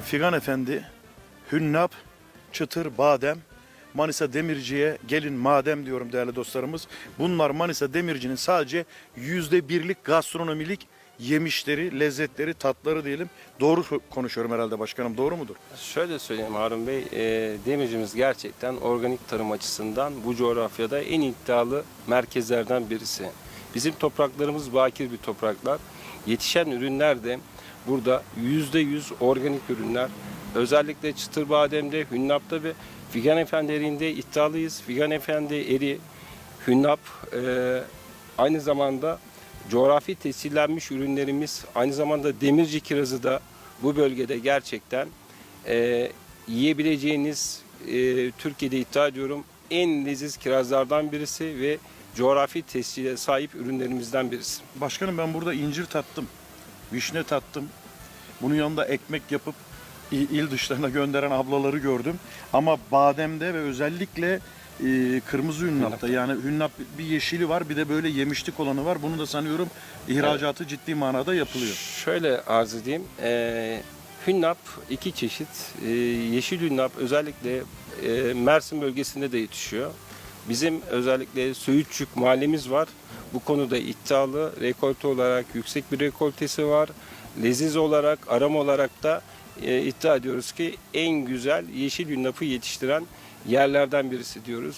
Figan Efendi, Hünnap, Çıtır, Badem, Manisa Demirci'ye gelin madem diyorum değerli dostlarımız. Bunlar Manisa Demirci'nin sadece yüzde birlik gastronomilik yemişleri, lezzetleri, tatları diyelim. Doğru konuşuyorum herhalde başkanım doğru mudur? Şöyle söyleyeyim Harun Bey, e, demircimiz gerçekten organik tarım açısından bu coğrafyada en iddialı merkezlerden birisi. Bizim topraklarımız bakir bir topraklar. Yetişen ürünler de burada yüzde yüz organik ürünler. Özellikle çıtır bademde, hünnapta ve Figan Efendi eriğinde iddialıyız. Figan Efendi eri, hünnap, e, aynı zamanda coğrafi tescillenmiş ürünlerimiz, aynı zamanda demirci kirazı da bu bölgede gerçekten e, yiyebileceğiniz e, Türkiye'de iddia ediyorum en leziz kirazlardan birisi ve coğrafi tescile sahip ürünlerimizden birisi. Başkanım ben burada incir tattım, vişne tattım. Bunun yanında ekmek yapıp il dışlarına gönderen ablaları gördüm. Ama bademde ve özellikle e, kırmızı hünnapta yani hünnap bir yeşili var bir de böyle yemişlik olanı var. Bunu da sanıyorum ihracatı ciddi manada yapılıyor. Şöyle arz edeyim. E, hünnap iki çeşit. E, yeşil hünnap özellikle e, Mersin bölgesinde de yetişiyor. Bizim özellikle Söğütçük mahallemiz var. Bu konuda iddialı. Rekolte olarak yüksek bir rekoltesi var. Leziz olarak, aram olarak da e, iddia ediyoruz ki en güzel yeşil hünnapı yetiştiren yerlerden birisi diyoruz.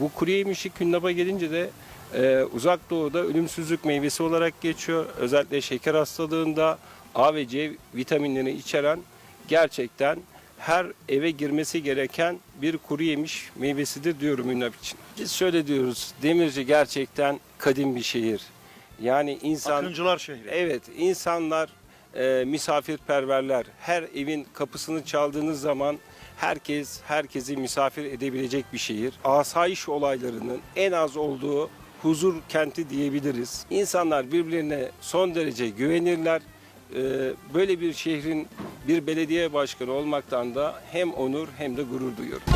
Bu kuru yemişlik hünnapa gelince de e, uzak doğuda ölümsüzlük meyvesi olarak geçiyor. Özellikle şeker hastalığında A ve C vitaminlerini içeren gerçekten her eve girmesi gereken bir kuru yemiş meyvesidir diyorum hünnap için. Biz şöyle diyoruz, Demirci gerçekten kadim bir şehir. Yani insan... Akıncılar şehri. Evet, insanlar e, misafirperverler. Her evin kapısını çaldığınız zaman herkes herkesi misafir edebilecek bir şehir. Asayiş olaylarının en az olduğu huzur kenti diyebiliriz. İnsanlar birbirlerine son derece güvenirler. E, böyle bir şehrin bir belediye başkanı olmaktan da hem onur hem de gurur duyuyorum.